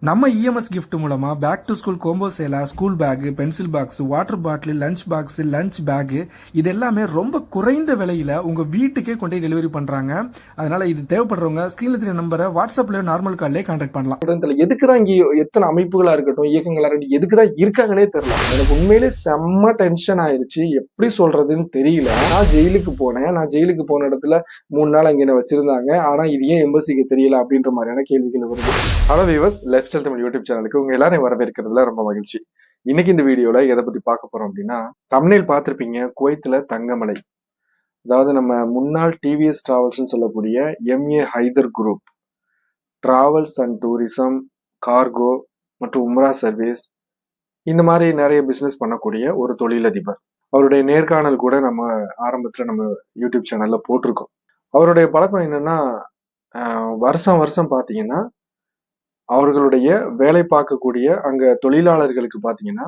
நம்ம EMS gift மூலமா back to school combo selah school bag pencil box water bottle lunch box lunch bag இது எல்லாமே ரொம்ப குறைந்த விலையில உங்க வீட்டுக்கே கொண்டு போய் டெலிவரி பண்றாங்க. அதனால இது தேவைப்படுறவங்க ஸ்கிரீன்ல தெரிய நம்பரை வாட்ஸ்அப்ல நார்மல் கால்லே கான்டாக்ட் பண்ணலாம். எதுக்கு தான் இங்க எத்தனை அமைப்புகளா இருக்கட்டும் இயக்கங்களா இருக்கட்டும் எதுக்கு தான் இருக்காங்கன்னே தெரியல. எனக்கு உண்மையிலே செம்ம டென்ஷன் ஆயிடுச்சு. எப்படி சொல்றதுன்னு தெரியல. நான் ஜெயிலுக்கு போனேன். நான் ஜெயிலுக்கு போன இடத்துல மூணு நாள் அங்க என்ன வச்சிருந்தாங்க. ஆனா இது ஏன் எம்பசிக்கு தெரியல அப்படின்ற மாதிரியான கேள்விகள் வருது. ஹலோ விவஸ் லைஃப் ஸ்டைல் தமிழ் யூடியூப் சேனலுக்கு உங்க எல்லாரையும் வரவேற்கிறதுல ரொம்ப மகிழ்ச்சி. இன்னைக்கு இந்த வீடியோல எதை பத்தி பார்க்க போறோம் அப்படின்னா தமிழில் பார்த்திருப்பீங்க குவைத்துல தங்கமலை. அதாவது நம்ம முன்னாள் டிவிஎஸ் டிராவல்ஸ்னு சொல்லக்கூடிய MA Haider group travels and tourism cargo மற்றும் உம்ரா சர்வீஸ் இந்த மாதிரி நிறைய பிசினஸ் பண்ணக்கூடிய ஒரு தொழிலதிபர். அவருடைய நேர்காணல் கூட நம்ம ஆரம்பத்துல நம்ம யூடியூப் சேனல்ல போட்டிருக்கோம். அவருடைய பழக்கம் என்னன்னா வருஷம் வருஷம் பாத்தீங்கன்னா அவர்களுடைய வேலை பார்க்கக்கூடிய அங்க தொழிலாளர்களுக்கு பாத்தீங்கன்னா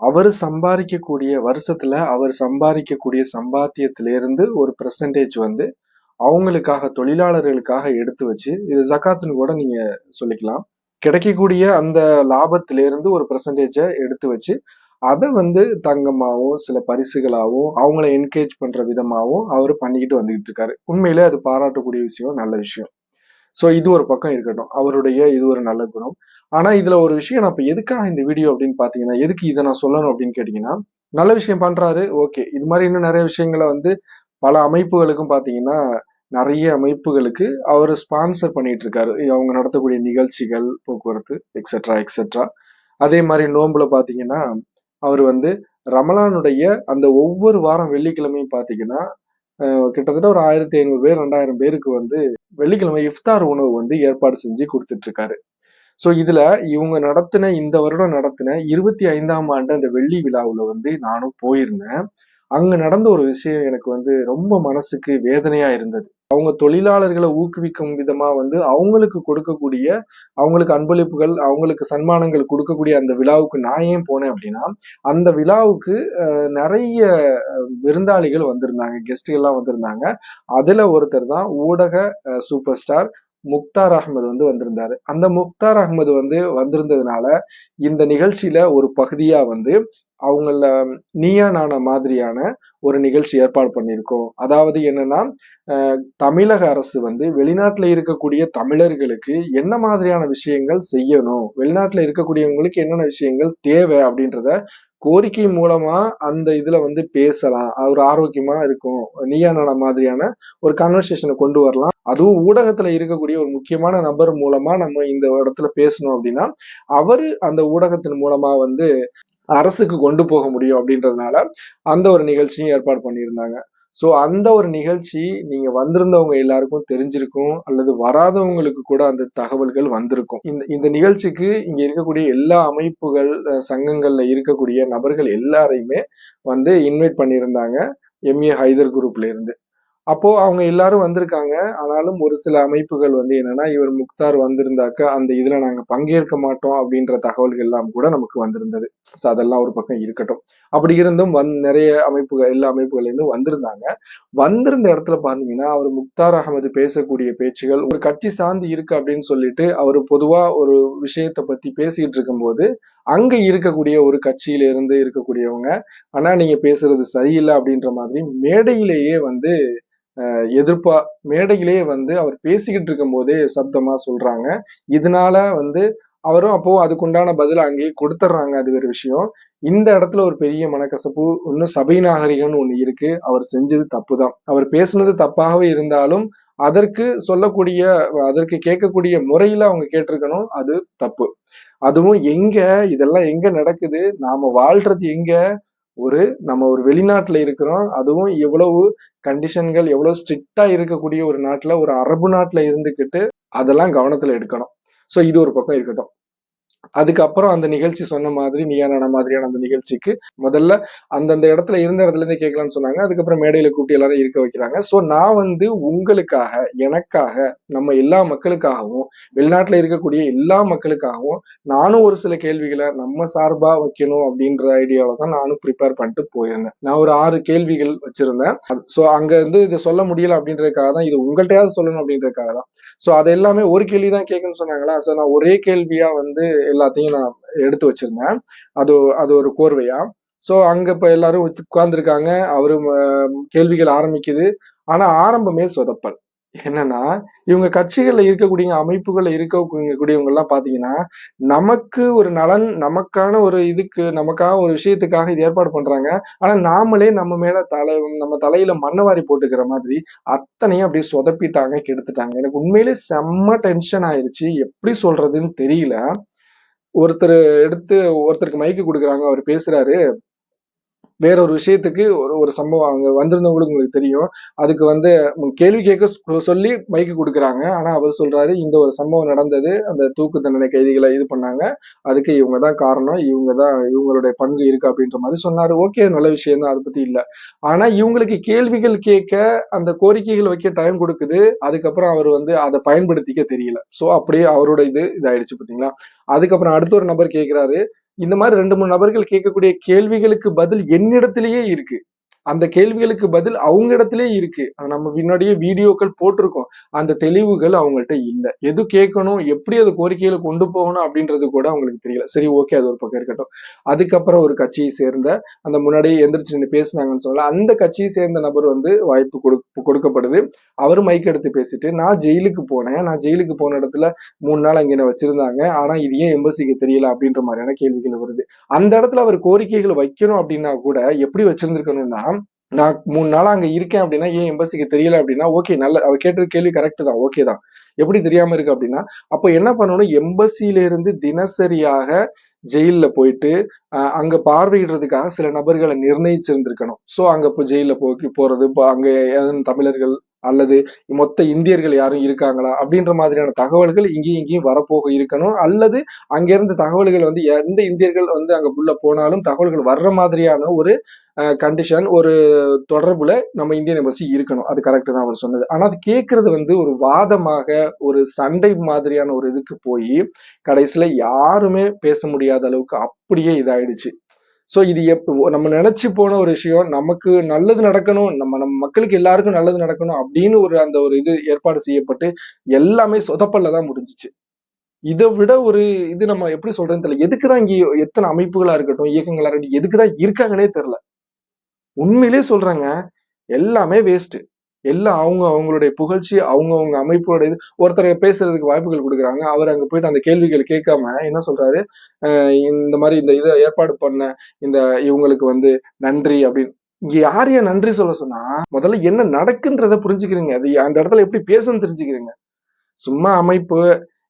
அவர் சம்பாதிக்கக்கூடிய வருஷத்துல அவர் சம்பாதிக்கக்கூடிய சம்பாத்தியத்திலிருந்து ஒரு பெர்சன்டேஜ் வந்து அவங்களுக்காக தொழிலாளர்களுக்காக எடுத்து வச்சு இது ஜக்காத்துன்னு கூட நீங்க சொல்லிக்கலாம். கிடைக்கக்கூடிய அந்த லாபத்திலிருந்து ஒரு பெர்சன்டேஜை எடுத்து வச்சு அதை வந்து தங்கமாகவும் சில பரிசுகளாகவும் அவங்கள என்கரேஜ் பண்ற விதமாகவும் அவர் பண்ணிக்கிட்டு வந்துகிட்டு இருக்காரு. உண்மையிலே அது பாராட்டக்கூடிய விஷயம் நல்ல விஷயம். ஸோ இது ஒரு பக்கம் இருக்கட்டும். அவருடைய இது ஒரு நல்ல குணம். ஆனால் இதில் ஒரு விஷயம் நான் இப்போ எதுக்காக இந்த வீடியோ அப்படின்னு பார்த்தீங்கன்னா எதுக்கு இதை நான் சொல்லணும் அப்படின்னு கேட்டிங்கன்னா நல்ல விஷயம் பண்ணுறாரு ஓகே. இது மாதிரி இன்னும் நிறைய விஷயங்களை வந்து பல அமைப்புகளுக்கும் பார்த்தீங்கன்னா நிறைய அமைப்புகளுக்கு அவர் ஸ்பான்சர் பண்ணிட்டு இருக்காரு அவங்க நடத்தக்கூடிய நிகழ்ச்சிகள் போக்குவரத்து எக்ஸெட்ரா எக்ஸட்ரா அதே மாதிரி நோம்புல பார்த்தீங்கன்னா அவர் வந்து ரமலானுடைய அந்த ஒவ்வொரு வாரம் வெள்ளிக்கிழமையும் பார்த்தீங்கன்னா கிட்டத்தட்ட ஒரு ஆயிரத்தி ஐநூறு பேர் ரெண்டாயிரம் பேருக்கு வந்து வெள்ளிக்கிழமை இஃப்தார் உணவு வந்து ஏற்பாடு செஞ்சு கொடுத்துட்டு இருக்காரு ஸோ இதுல இவங்க நடத்தின இந்த வருடம் நடத்தின இருபத்தி ஐந்தாம் ஆண்டு அந்த வெள்ளி விழாவுல வந்து நானும் போயிருந்தேன். அங்க நடந்த ஒரு விஷயம் எனக்கு வந்து ரொம்ப மனசுக்கு வேதனையா இருந்தது. அவங்க தொழிலாளர்களை ஊக்குவிக்கும் விதமா வந்து அவங்களுக்கு கொடுக்கக்கூடிய அவங்களுக்கு அன்பளிப்புகள் அவங்களுக்கு சன்மானங்கள் கொடுக்கக்கூடிய அந்த விழாவுக்கு நான் ஏன் போனேன் அப்படின்னா அந்த விழாவுக்கு நிறைய விருந்தாளிகள் வந்திருந்தாங்க கெஸ்ட்டுகள்லாம் வந்திருந்தாங்க. அதுல ஒருத்தர் தான் ஊடக சூப்பர் ஸ்டார் முக்தார் அகமது வந்து வந்திருந்தாரு. அந்த முக்தார் அகமது வந்து வந்திருந்ததுனால இந்த நிகழ்ச்சியில ஒரு பகுதியா வந்து அவங்கள நீயா நானா மாதிரியான ஒரு நிகழ்ச்சி ஏற்பாடு பண்ணியிருக்கோம். அதாவது என்னன்னா தமிழக அரசு வந்து வெளிநாட்டில் இருக்கக்கூடிய தமிழர்களுக்கு என்ன மாதிரியான விஷயங்கள் செய்யணும் வெளிநாட்டில் இருக்கக்கூடியவங்களுக்கு என்னென்ன விஷயங்கள் தேவை அப்படின்றத கோரிக்கை மூலமா அந்த இதுல வந்து பேசலாம். ஒரு ஆரோக்கியமா இருக்கும். நீயா நானா மாதிரியான ஒரு கன்வர்சேஷனை கொண்டு வரலாம். அதுவும் ஊடகத்துல இருக்கக்கூடிய ஒரு முக்கியமான நபர் மூலமா நம்ம இந்த இடத்துல பேசணும் அப்படின்னா அவரு அந்த ஊடகத்தின் மூலமா வந்து அரசுக்கு கொண்டு போக முடியும் அப்படின்றதுனால அந்த ஒரு நிகழ்ச்சியும் ஏற்பாடு பண்ணியிருந்தாங்க. ஸோ அந்த ஒரு நிகழ்ச்சி நீங்க வந்திருந்தவங்க எல்லாருக்கும் தெரிஞ்சிருக்கும் அல்லது வராதவங்களுக்கு கூட அந்த தகவல்கள் வந்திருக்கும். இந்த இந்த நிகழ்ச்சிக்கு இங்க இருக்கக்கூடிய எல்லா அமைப்புகள் சங்கங்கள்ல இருக்கக்கூடிய நபர்கள் எல்லாரையுமே வந்து இன்வைட் பண்ணியிருந்தாங்க. எம்ஏ ஹைதர் குரூப்ல இருந்து. அப்போ அவங்க எல்லாரும் வந்திருக்காங்க. ஆனாலும் ஒரு சில அமைப்புகள் வந்து என்னன்னா இவர் முக்தார் வந்திருந்தாக்க அந்த இதுல நாங்க பங்கேற்க மாட்டோம் அப்படின்ற தகவல்கள் எல்லாம் கூட நமக்கு வந்திருந்தது. ஸோ அதெல்லாம் ஒரு பக்கம் இருக்கட்டும். அப்படி இருந்தும் வந் நிறைய அமைப்புகள் எல்லா அமைப்புகள்லேருந்தும் வந்திருந்தாங்க. வந்திருந்த இடத்துல பாத்தீங்கன்னா அவர் முக்தார் அகமது பேசக்கூடிய பேச்சுகள் ஒரு கட்சி சார்ந்து இருக்கு அப்படின்னு சொல்லிட்டு அவர் பொதுவா ஒரு விஷயத்தை பத்தி பேசிட்டு இருக்கும்போது அங்க இருக்கக்கூடிய ஒரு கட்சியில இருந்து இருக்கக்கூடியவங்க ஆனா நீங்க பேசுறது சரியில்லை அப்படின்ற மாதிரி மேடையிலேயே வந்து எதிர்ப்பா மேடையிலேயே வந்து அவர் பேசிக்கிட்டு இருக்கும் போதே சப்தமா சொல்றாங்க. இதனால வந்து அவரும் அப்போ அதுக்குண்டான பதில் அங்கேயே கொடுத்துட்றாங்க அது வேறு விஷயம். இந்த இடத்துல ஒரு பெரிய மனக்கசப்பு இன்னும் சபை நாகரிகம்னு ஒண்ணு இருக்கு. அவர் செஞ்சது தப்பு தான் அவர் பேசுனது தப்பாகவே இருந்தாலும் அதற்கு சொல்லக்கூடிய அதற்கு கேட்கக்கூடிய முறையில அவங்க கேட்டிருக்கணும். அது தப்பு. அதுவும் எங்க இதெல்லாம் எங்க நடக்குது? நாம வாழ்றது எங்க? ஒரு நம்ம ஒரு வெளிநாட்டுல இருக்கிறோம். அதுவும் எவ்வளவு கண்டிஷன்கள் எவ்வளவு ஸ்ட்ரிக்டா இருக்கக்கூடிய ஒரு நாட்டுல ஒரு அரபு நாட்டுல இருந்துக்கிட்டு அதெல்லாம் கவனத்துல எடுக்கணும். சோ இது ஒரு பக்கம் இருக்கட்டும். அதுக்கப்புறம் அந்த நிகழ்ச்சி சொன்ன மாதிரி நீயா மாதிரியான அந்த நிகழ்ச்சிக்கு முதல்ல அந்தந்த இடத்துல இருந்த இடத்துல இருந்து கேட்கலாம்னு சொன்னாங்க. அதுக்கப்புறம் மேடையில கூப்பிட்டு எல்லாரும் இருக்க வைக்கிறாங்க. ஸோ நான் வந்து உங்களுக்காக எனக்காக நம்ம எல்லா மக்களுக்காகவும் வெளிநாட்டுல இருக்கக்கூடிய எல்லா மக்களுக்காகவும் நானும் ஒரு சில கேள்விகளை நம்ம சார்பா வைக்கணும் அப்படின்ற ஐடியாவை தான் நானும் ப்ரிப்பேர் பண்ணிட்டு போயிருந்தேன். நான் ஒரு ஆறு கேள்விகள் வச்சிருந்தேன். ஸோ அங்க இருந்து இதை சொல்ல முடியல அப்படின்றதுக்காக தான் இது உங்கள்கிட்டயாவது சொல்லணும் அப்படின்றதுக்காக தான். ஸோ அது எல்லாமே ஒரு கேள்வி தான் கேட்கணும்னு சொன்னாங்களா? ஸோ நான் ஒரே கேள்வியா வந்து எல்லாத்தையும் நான் எடுத்து வச்சிருந்தேன். அது அது ஒரு கோர்வையா. ஸோ அங்க இப்ப எல்லாரும் உட்கார்ந்துருக்காங்க. அவரு கேள்விகள் ஆரம்பிக்குது. ஆனா ஆரம்பமே சொதப்பல். என்னன்னா இவங்க கட்சிகள்ல இருக்கக்கூடிய அமைப்புகள்ல இருக்கக்கூடியவங்க எல்லாம் பாத்தீங்கன்னா நமக்கு ஒரு நலன் நமக்கான ஒரு இதுக்கு நமக்காக ஒரு விஷயத்துக்காக இது ஏற்பாடு பண்றாங்க. ஆனா நாமளே நம்ம மேல தலை நம்ம தலையில மண்ணவாரி போட்டுக்கிற மாதிரி அத்தனையும் அப்படியே சொதப்பிட்டாங்க கெடுத்துட்டாங்க. எனக்கு உண்மையிலே செம்ம டென்ஷன் ஆயிடுச்சு எப்படி சொல்றதுன்னு தெரியல. ஒருத்தர் எடுத்து ஒருத்தருக்கு மைக்கு கொடுக்குறாங்க அவர் பேசுறாரு. வேற ஒரு விஷயத்துக்கு ஒரு ஒரு சம்பவம் அங்க வந்திருந்தவங்களுக்கு உங்களுக்கு தெரியும். அதுக்கு வந்து கேள்வி கேட்க சொல்லி மைக்கு கொடுக்குறாங்க. ஆனா அவர் சொல்றாரு இந்த ஒரு சம்பவம் நடந்தது அந்த தூக்கு தண்டனை கைதிகளை இது பண்ணாங்க. அதுக்கு இவங்க தான் காரணம். இவங்க தான் இவங்களுடைய பங்கு இருக்கு அப்படின்ற மாதிரி சொன்னாரு. ஓகே நல்ல விஷயம் தான். அதை பத்தி இல்ல. ஆனா இவங்களுக்கு கேள்விகள் கேட்க அந்த கோரிக்கைகள் வைக்க டைம் கொடுக்குது. அதுக்கப்புறம் அவர் வந்து அதை பயன்படுத்திக்க தெரியல. சோ அப்படியே அவரோட இது இதாயிடுச்சு பாத்தீங்களா அதுக்கப்புறம் அடுத்த ஒரு நபர் கேட்கிறாரு இந்த மாதிரி ரெண்டு மூணு நபர்கள் கேட்கக்கூடிய கேள்விகளுக்கு பதில் என்னிடத்திலேயே இருக்கு. அந்த கேள்விகளுக்கு பதில் அவங்க இடத்துலயே இருக்கு நம்ம முன்னாடியே வீடியோக்கள் போட்டிருக்கோம். அந்த தெளிவுகள் அவங்கள்ட்ட இல்லை. எது கேட்கணும் எப்படி அது கோரிக்கையில கொண்டு போகணும் அப்படின்றது கூட அவங்களுக்கு தெரியல. சரி ஓகே அது ஒரு பக்கம் இருக்கட்டும். அதுக்கப்புறம் ஒரு கட்சியை சேர்ந்த அந்த முன்னாடியே எந்திரிச்சு நின்று பேசுனாங்கன்னு சொல்லல அந்த கட்சியை சேர்ந்த நபர் வந்து வாய்ப்பு கொடு- கொடுக்கப்படுது. அவர் மைக் எடுத்து பேசிட்டு நான் ஜெயிலுக்கு போனேன். நான் ஜெயிலுக்கு போன இடத்துல மூணு நாள் அங்க என்ன வச்சிருந்தாங்க. ஆனா இது ஏன் எம்பசிக்கு தெரியல? அப்படின்ற மாதிரியான கேள்விகள் வருது. அந்த இடத்துல அவர் கோரிக்கைகள் வைக்கணும் அப்படின்னா கூட எப்படி வச்சிருந்திருக்கணும்னா நான் மூணு நாள் அங்கே இருக்கேன் அப்படின்னா ஏன் எம்பசிக்கு தெரியல அப்படின்னா ஓகே நல்ல அவர் கேட்டது கேள்வி கரெக்ட் தான் ஓகே தான். எப்படி தெரியாம இருக்கு அப்படின்னா அப்போ என்ன பண்ணணும்? எம்பசியிலிருந்து தினசரியாக ஜெயிலில் போயிட்டு அங்கே அங்க பார்வையிடுறதுக்காக சில நபர்களை நிர்ணயிச்சிருந்திருக்கணும். ஸோ அங்கே இப்போ ஜெயிலில் போய் போறது இப்போ அங்கே தமிழர்கள் அல்லது மொத்த இந்தியர்கள் யாரும் இருக்காங்களா? அப்படின்ற மாதிரியான தகவல்கள் இங்கேயும் இங்கேயும் வரப்போக இருக்கணும். அல்லது அங்கிருந்து தகவல்கள் வந்து எந்த இந்தியர்கள் வந்து அங்க உள்ள போனாலும் தகவல்கள் வர்ற மாதிரியான ஒரு கண்டிஷன் ஒரு தொடர்புல நம்ம இந்தியன் எம்பசி இருக்கணும். அது கரெக்ட் தான் அவர் சொன்னது. ஆனா அது கேட்கறது வந்து ஒரு வாதமாக ஒரு சண்டை மாதிரியான ஒரு இதுக்கு போய் கடைசியில யாருமே பேச முடியாத அளவுக்கு அப்படியே இதாயிடுச்சு. ஸோ இது எப் நம்ம நினைச்சு போன ஒரு விஷயம் நமக்கு நல்லது நடக்கணும் நம்ம நம்ம மக்களுக்கு எல்லாருக்கும் நல்லது நடக்கணும் அப்படின்னு ஒரு அந்த ஒரு இது ஏற்பாடு செய்யப்பட்டு எல்லாமே சொதப்பல்ல தான் முடிஞ்சிச்சு. இதை விட ஒரு இது நம்ம எப்படி சொல்றதுன்னு தெரியல. எதுக்குதான் இங்கே எத்தனை அமைப்புகளா இருக்கட்டும் இயக்கங்களா இருக்கட்டும் எதுக்குதான் இருக்காங்கன்னே தெரியல. உண்மையிலே சொல்றாங்க எல்லாமே வேஸ்ட்டு எல்லாம் அவங்க அவங்களுடைய புகழ்ச்சி அவங்க அவங்க அமைப்போட இது ஒருத்தர் பேசுறதுக்கு வாய்ப்புகள் கொடுக்குறாங்க. அவர் அங்க போயிட்டு அந்த கேள்விகள் கேட்காம என்ன சொல்றாரு? இந்த மாதிரி இந்த இதை ஏற்பாடு பண்ண இந்த இவங்களுக்கு வந்து நன்றி அப்படின்னு. இங்க யார் ஏன் நன்றி சொல்ல சொன்னா முதல்ல என்ன நடக்குன்றத புரிஞ்சுக்கிறீங்க. அது அந்த இடத்துல எப்படி பேசணும்னு தெரிஞ்சுக்கிறீங்க. சும்மா அமைப்பு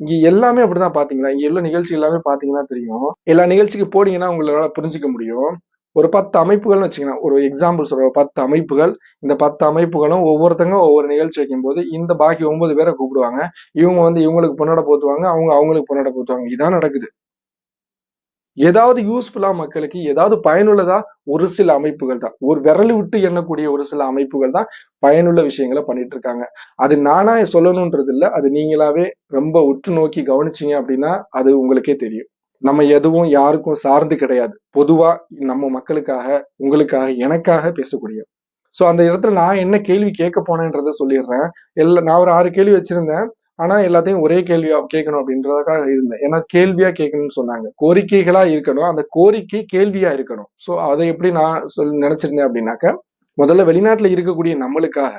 இங்க எல்லாமே அப்படிதான் பாத்தீங்களா இங்க உள்ள நிகழ்ச்சி எல்லாமே பாத்தீங்கன்னா தெரியும். எல்லா நிகழ்ச்சிக்கு போனீங்கன்னா உங்களால புரிஞ்சுக்க முடியும். ஒரு பத்து அமைப்புகள்னு வச்சுக்கலாம் ஒரு எக்ஸாம்பிள் சொல்ற பத்து அமைப்புகள். இந்த பத்து அமைப்புகளும் ஒவ்வொருத்தங்க ஒவ்வொரு நிகழ்ச்சி வைக்கும்போது இந்த பாக்கி ஒன்பது பேரை கூப்பிடுவாங்க. இவங்க வந்து இவங்களுக்கு பொன்னாட போத்துவாங்க. அவங்க அவங்களுக்கு பொன்னாட போத்துவாங்க. இதான் நடக்குது. ஏதாவது யூஸ்ஃபுல்லா மக்களுக்கு ஏதாவது பயனுள்ளதா? ஒரு சில அமைப்புகள் தான். ஒரு விரல் விட்டு எண்ணக்கூடிய ஒரு சில அமைப்புகள் தான் பயனுள்ள விஷயங்களை பண்ணிட்டு இருக்காங்க அது நானா சொல்லணும்ன்றது இல்லை அது நீங்களாவே ரொம்ப உற்று நோக்கி கவனிச்சிங்க அப்படின்னா அது உங்களுக்கே தெரியும். நம்ம எதுவும் யாருக்கும் சார்ந்து கிடையாது. பொதுவா நம்ம மக்களுக்காக உங்களுக்காக எனக்காக பேசக்கூடிய. சோ அந்த இடத்துல நான் என்ன கேள்வி கேட்க போனேன்றத சொல்லிடுறேன். எல்லா நான் ஒரு ஆறு கேள்வி வச்சிருந்தேன். ஆனா எல்லாத்தையும் ஒரே கேள்வியா கேட்கணும் அப்படின்றதுக்காக இருந்தேன். ஏன்னா கேள்வியா கேட்கணும்னு சொன்னாங்க. கோரிக்கைகளா இருக்கணும். அந்த கோரிக்கை கேள்வியா இருக்கணும். சோ அதை எப்படி நான் சொல் நினைச்சிருந்தேன் அப்படின்னாக்க முதல்ல வெளிநாட்டில் இருக்கக்கூடிய நம்மளுக்காக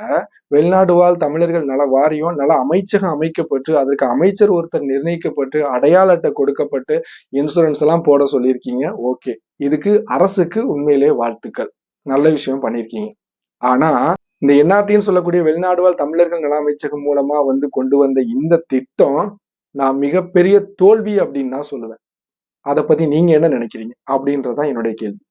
வெளிநாடு வாழ் தமிழர்கள் நல வாரியம் நல அமைச்சகம் அமைக்கப்பட்டு அதற்கு அமைச்சர் ஒருத்தர் நிர்ணயிக்கப்பட்டு அடையாள அட்டை கொடுக்கப்பட்டு இன்சூரன்ஸ் எல்லாம் போட சொல்லியிருக்கீங்க. ஓகே இதுக்கு அரசுக்கு உண்மையிலே வாழ்த்துக்கள். நல்ல விஷயம் பண்ணியிருக்கீங்க. ஆனா இந்த என்ஆர்டின்னு சொல்லக்கூடிய வெளிநாடு வாழ் தமிழர்கள் நல அமைச்சகம் மூலமா வந்து கொண்டு வந்த இந்த திட்டம் நான் மிகப்பெரிய தோல்வி அப்படின்னு நான் சொல்லுவேன். அதை பத்தி நீங்க என்ன நினைக்கிறீங்க? அப்படின்றதான் என்னுடைய கேள்வி.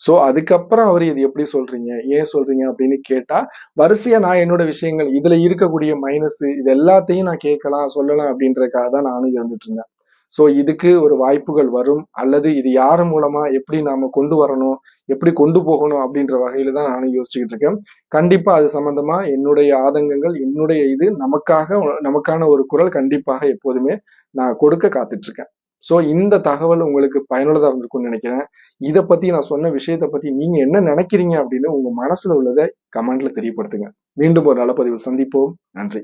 ஸோ அதுக்கப்புறம் அவர் இது எப்படி சொல்றீங்க? ஏன் சொல்றீங்க அப்படின்னு கேட்டா வரிசையா நான் என்னோட விஷயங்கள் இதுல இருக்கக்கூடிய மைனஸ் இது எல்லாத்தையும் நான் கேட்கலாம் சொல்லலாம் அப்படின்றதுக்காக தான் நானும் இருந்துட்டு இருந்தேன். ஸோ இதுக்கு ஒரு வாய்ப்புகள் வரும் அல்லது இது யார் மூலமா எப்படி நாம கொண்டு வரணும் எப்படி கொண்டு போகணும் அப்படின்ற வகையில தான் நானும் யோசிச்சுக்கிட்டு இருக்கேன். கண்டிப்பா அது சம்பந்தமா என்னுடைய ஆதங்கங்கள் என்னுடைய இது நமக்காக நமக்கான ஒரு குரல் கண்டிப்பாக எப்போதுமே நான் கொடுக்க காத்துட்டு இருக்கேன். ஸோ இந்த தகவல் உங்களுக்கு பயனுள்ளதாக இருந்திருக்கும்னு நினைக்கிறேன். இதை பற்றி நான் சொன்ன விஷயத்தை பற்றி நீங்கள் என்ன நினைக்கிறீங்க அப்படின்னு உங்கள் மனசில் உள்ளதை கமெண்ட்ல தெரியப்படுத்துங்க. மீண்டும் ஒரு நல்ல பதிவில் சந்திப்போம். நன்றி.